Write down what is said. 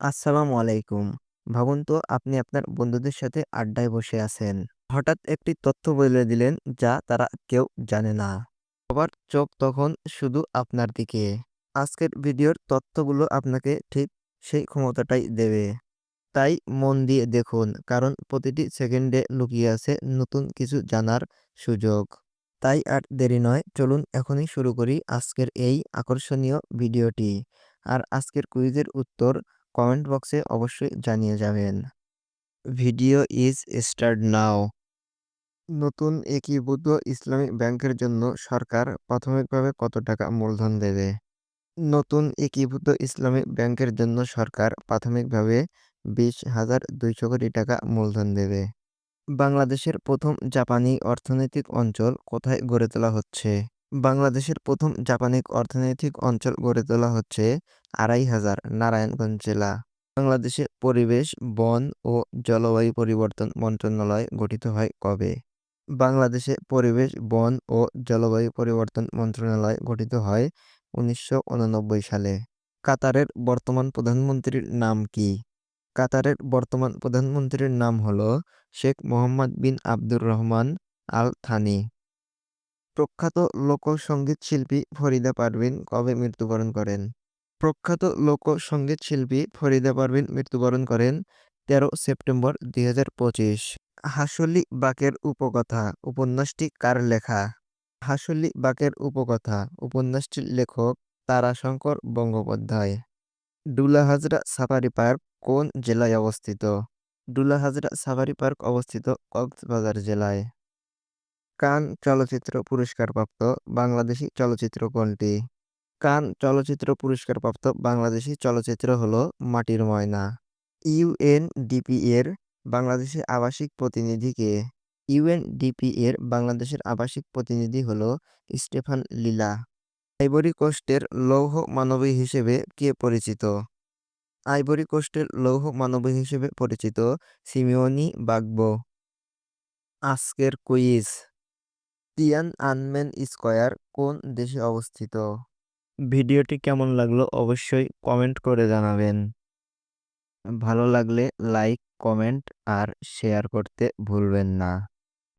আসসালামু আলাইকুম। ভাবুন তো, আপনি আপনার বন্ধুদের সাথে আড্ডায় বসে আছেন। হঠাৎ একটি তথ্য বলে দিলেন যা তারা কেউ জানে না। সবার চোখ তখন শুধু আপনার দিকে। আজকের ভিডিওর তথ্যগুলো আপনাকে ঠিক সেই ক্ষমতাটাই দেবে। তাই মন দিয়ে দেখুন, কারণ প্রতিটি সেকেন্ডে লুকিয়ে আছে নতুন কিছু জানার সুযোগ। তাই আর দেরি নয়, চলুন এখনই শুরু করি আজকের এই আকর্ষণীয় ভিডিওটি। আর আজকের কুইজের উত্তর কমেন্ট বক্সে অবশ্যই জানিয়ে যাবেন। Video is start now. নতুন একীভূত ইসলামিক ব্যাংকের জন্য সরকার প্রাথমিকভাবে কত টাকা মূলধন দেবে? নতুন একীভূত ইসলামিক ব্যাংকের জন্য সরকার প্রাথমিকভাবে বিশ হাজার দুইশো কোটি টাকা মূলধন দেবে। বাংলাদেশের প্রথম জাপানি অর্থনৈতিক অঞ্চল কোথায় গড়ে তোলা হচ্ছে? বাংলাদেশের প্রথম জাপানিক অর্থনৈতিক অঞ্চল গড়ে তোলা হচ্ছে আড়াই হাজার নারায়ণগঞ্জ জেলা। বাংলাদেশে পরিবেশ, বন ও জলবায়ু পরিবর্তন মন্ত্রণালয় গঠিত হয় কবে? বাংলাদেশে পরিবেশ, বন ও জলবায়ু পরিবর্তন মন্ত্রণালয় গঠিত হয় উনিশশো ঊননব্বই সালে। কাতারের বর্তমান প্রধানমন্ত্রীর নাম কি? কাতারের বর্তমান প্রধানমন্ত্রীর নাম হল Sheikh Mohammed bin Abdur Rahman Al Thani. প্রখ্যাত লোকসঙ্গীত শিল্পী ফরিদা পারভীন কবে মৃত্যুবরণ করেন? প্রখ্যাত লোকসঙ্গীত শিল্পী ফরিদা পারভীন মৃত্যুবরণ করেন তেরো সেপ্টেম্বর দুই হাজার পঁচিশ। হাসলি বাকের উপকথা, উপন্যাসটি কার লেখা? হাসলি বাকের উপকথা, উপন্যাসটির লেখক তারাশঙ্কর বন্দ্যোপাধ্যায়। ডুলাহাজরা সাফারি পার্ক কোন জেলায় অবস্থিত? ডুলাহাজরা সাফারি পার্ক অবস্থিত কক্সবাজার জেলায়। কান চলচ্চিত্র পুরস্কারপ্রাপ্ত বাংলাদেশি চলচ্চিত্র কোনটি? কান চলচ্চিত্র পুরস্কারপ্রাপ্ত বাংলাদেশি চলচ্চিত্র হল মাটির ময়না। ইউএনডিপি এর বাংলাদেশের আবাসিক প্রতিনিধি কে? ইউএনডিপি এর বাংলাদেশের আবাসিক প্রতিনিধি হল স্টেফান লীলা আইভরি কোস্টের লৌহ মানবী হিসেবে কে পরিচিত? আইভরি কোস্টের লৌহ মানবী হিসেবে পরিচিত সিমিওনি বাগবো। আজকের কুইজ তিয়ানআনমেন স্কয়ার কোন দেশে অবস্থিত? ভিডিওটি কেমন লাগল অবশ্যই কমেন্ট করে জানাবেন। ভালো লাগলে লাইক, কমেন্ট আর শেয়ার করতে ভুলবেন না।